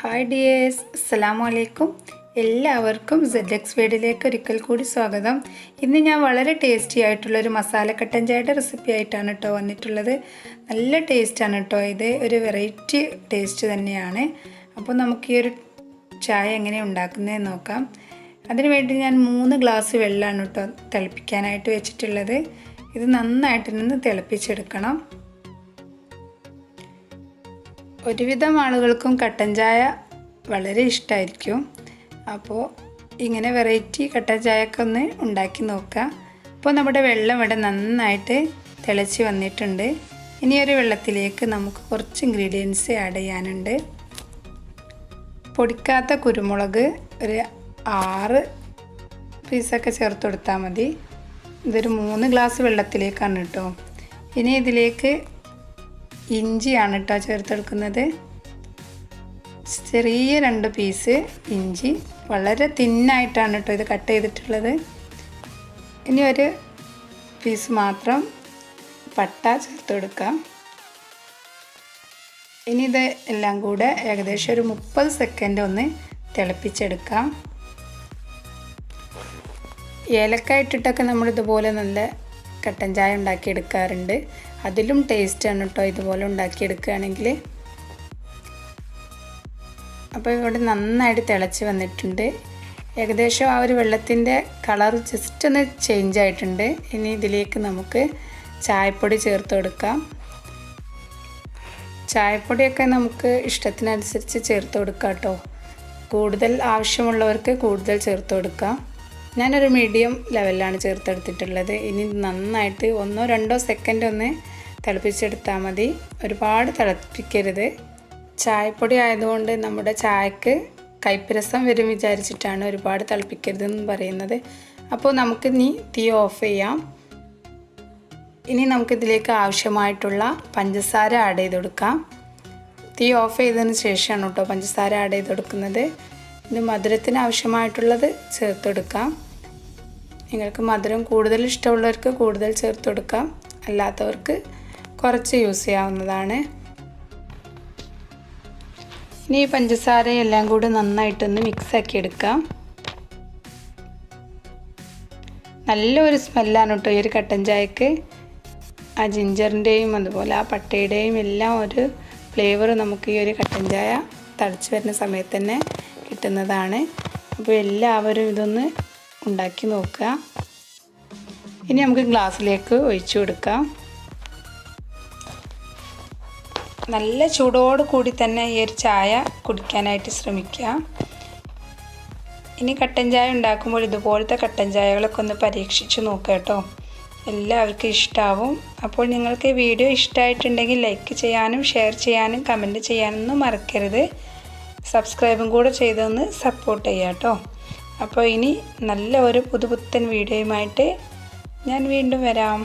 Hi dears അസ്സലാമു അലൈക്കും. എല്ലാവർക്കും സെഡ് എക്സ് വീഡിലേക്ക് ഒരിക്കൽ കൂടി സ്വാഗതം. ഇന്ന് ഞാൻ വളരെ ടേസ്റ്റി ആയിട്ടുള്ളൊരു മസാല കട്ടൻ ചായയുടെ റെസിപ്പി ആയിട്ടാണ് കേട്ടോ വന്നിട്ടുള്ളത്. നല്ല ടേസ്റ്റാണ് കേട്ടോ ഇത്. ഒരു വെറൈറ്റി ടേസ്റ്റ് തന്നെയാണ്. അപ്പോൾ നമുക്ക് ഈ ഒരു ചായ എങ്ങനെ ഉണ്ടാക്കുന്നതെന്ന് നോക്കാം. അതിന് വേണ്ടി ഞാൻ മൂന്ന് ഗ്ലാസ് വെള്ളമാണ് കേട്ടോ തിളപ്പിക്കാനായിട്ട് വെച്ചിട്ടുള്ളത്. ഇത് നന്നായിട്ട് നിന്ന് തിളപ്പിച്ചെടുക്കണം. ഒരുവിധം ആളുകൾക്കും കട്ടൻ ചായ വളരെ ഇഷ്ടമായിരിക്കും അപ്പോൾ ഇങ്ങനെ വെറൈറ്റി കട്ടൻ ചായയൊക്കെ ഒന്ന് ഉണ്ടാക്കി നോക്കുക. അപ്പോൾ നമ്മുടെ വെള്ളം ഇവിടെ നന്നായിട്ട് തിളച്ച് വന്നിട്ടുണ്ട്. ഇനി ഒരു വെള്ളത്തിലേക്ക് നമുക്ക് കുറച്ച് ഇൻഗ്രീഡിയൻസ് ആഡ് ചെയ്യാനുണ്ട്. പൊടിക്കാത്ത കുരുമുളക് ഒരു ആറ് പീസൊക്കെ ചേർത്ത് കൊടുത്താൽ മതി. ഇതൊരു മൂന്ന് ഗ്ലാസ് വെള്ളത്തിലേക്കാണ് കേട്ടോ. ഇനി ഇതിലേക്ക് ഇഞ്ചിയാണ് കേട്ടോ ചേർത്തെടുക്കുന്നത്. ചെറിയ രണ്ട് പീസ് ഇഞ്ചി. വളരെ തിന്നായിട്ടാണ് കേട്ടോ ഇത് കട്ട് ചെയ്തിട്ടുള്ളത്. ഇനി ഒരു പീസ് മാത്രം പട്ട ചേർത്ത് കൊടുക്കാം ഇനി ഇത് എല്ലാം കൂടെ ഏകദേശം ഒരു മുപ്പത് സെക്കൻഡ് ഒന്ന് തിളപ്പിച്ചെടുക്കാം. ഏലക്ക ഇട്ടിട്ടൊക്കെ നമ്മൾ നല്ല കട്ടൻ ചായ ഉണ്ടാക്കിയെടുക്കാറുണ്ട്. അതിലും ടേസ്റ്റാണ് കേട്ടോ ഇതുപോലെ ഉണ്ടാക്കിയെടുക്കുകയാണെങ്കിൽ. അപ്പോൾ ഇവിടെ നന്നായിട്ട് തിളച്ച് വന്നിട്ടുണ്ട്. ഏകദേശം ആ ഒരു വെള്ളത്തിന്റെ കളർ ജസ്റ്റ് ഒന്ന് ചേഞ്ച് ആയിട്ടുണ്ട്. ഇനി ഇതിലേക്ക് നമുക്ക് ചായപ്പൊടി ചേർത്ത് കൊടുക്കാം. ചായപ്പൊടിയൊക്കെ നമുക്ക് ഇഷ്ടത്തിനനുസരിച്ച് ചേർത്ത് കൊടുക്കാം കേട്ടോ കൂടുതൽ ആവശ്യമുള്ളവർക്ക് കൂടുതൽ ചേർത്ത് കൊടുക്കാം. ഞാനൊരു മീഡിയം ലെവലിലാണ് ചേർത്തെടുത്തിട്ടുള്ളത്. ഇനി നന്നായിട്ട് ഒന്നോ രണ്ടോ സെക്കൻഡ് ഒന്ന് തിളപ്പിച്ചെടുത്താൽ മതി. ഒരുപാട് തിളപ്പിക്കരുത്. ചായപ്പൊടി ആയതുകൊണ്ട് നമ്മുടെ ചായക്ക് കൈപ്പരസം വരും വിചാരിച്ചിട്ടാണ് ഒരുപാട് തിളപ്പിക്കരുതെന്ന് പറയുന്നത്. അപ്പോൾ നമുക്ക് ഇനി തീ ഓഫ് ചെയ്യാം. ഇനി നമുക്കിതിലേക്ക് ആവശ്യമായിട്ടുള്ള പഞ്ചസാര ആഡ് ചെയ്ത് കൊടുക്കാം. തീ ഓഫ് ചെയ്തതിന് ശേഷമാണ് കേട്ടോ പഞ്ചസാര ആഡ് ചെയ്ത് കൊടുക്കുന്നത്. ഇത് മധുരത്തിന് ആവശ്യമായിട്ടുള്ളത് ചേർത്ത് കൊടുക്കാം നിങ്ങൾക്ക് മധുരം കൂടുതൽ ഇഷ്ടമുള്ളവർക്ക് കൂടുതൽ ചേർത്ത് കൊടുക്കാം. അല്ലാത്തവർക്ക് കുറച്ച് യൂസ് ചെയ്യാവുന്നതാണ്. ഇനി ഈ പഞ്ചസാരയെല്ലാം കൂടി നന്നായിട്ടൊന്ന് മിക്സാക്കി എടുക്കാം. നല്ലൊരു സ്മെല്ലാണ് കേട്ടോ ഈ ഒരു കട്ടൻ ചായക്ക്. ആ ജിഞ്ചറിന്റെയും അതുപോലെ ആ പട്ടയുടെയും എല്ലാം ഒരു ഫ്ലേവർ നമുക്ക് ഈ ഒരു കട്ടൻ ചായ തളിച്ച് വരുന്ന സമയത്ത് തന്നെ കിട്ടുന്നതാണ്. അപ്പോൾ എല്ലാവരും ഇതൊന്ന് ഉണ്ടാക്കി നോക്കുക. ഇനി നമുക്ക് ഗ്ലാസ്സിലേക്ക് ഒഴിച്ചു കൊടുക്കാം. നല്ല ചൂടോട് കൂടി തന്നെ ഈ ഒരു ചായ കുടിക്കാനായിട്ട് ശ്രമിക്കുക. ഇനി കട്ടൻ ചായ ഉണ്ടാക്കുമ്പോൾ ഇതുപോലത്തെ കട്ടൻ ചായകളൊക്കെ ഒന്ന് പരീക്ഷിച്ച് നോക്കുക കേട്ടോ. എല്ലാവർക്കും ഇഷ്ടമാവും അപ്പോൾ നിങ്ങൾക്ക് വീഡിയോ ഇഷ്ടമായിട്ടുണ്ടെങ്കിൽ ലൈക്ക് ചെയ്യാനും ഷെയർ ചെയ്യാനും കമന്റ് ചെയ്യാനൊന്നും മറക്കരുത്. സബ്സ്ക്രൈബും കൂടെ ചെയ്തൊന്ന് സപ്പോർട്ട് ചെയ്യാം കേട്ടോ. അപ്പോൾ ഇനി നല്ല ഒരു പുതുപുത്തൻ വീഡിയോയുമായിട്ട് ഞാൻ വീണ്ടും വരാം.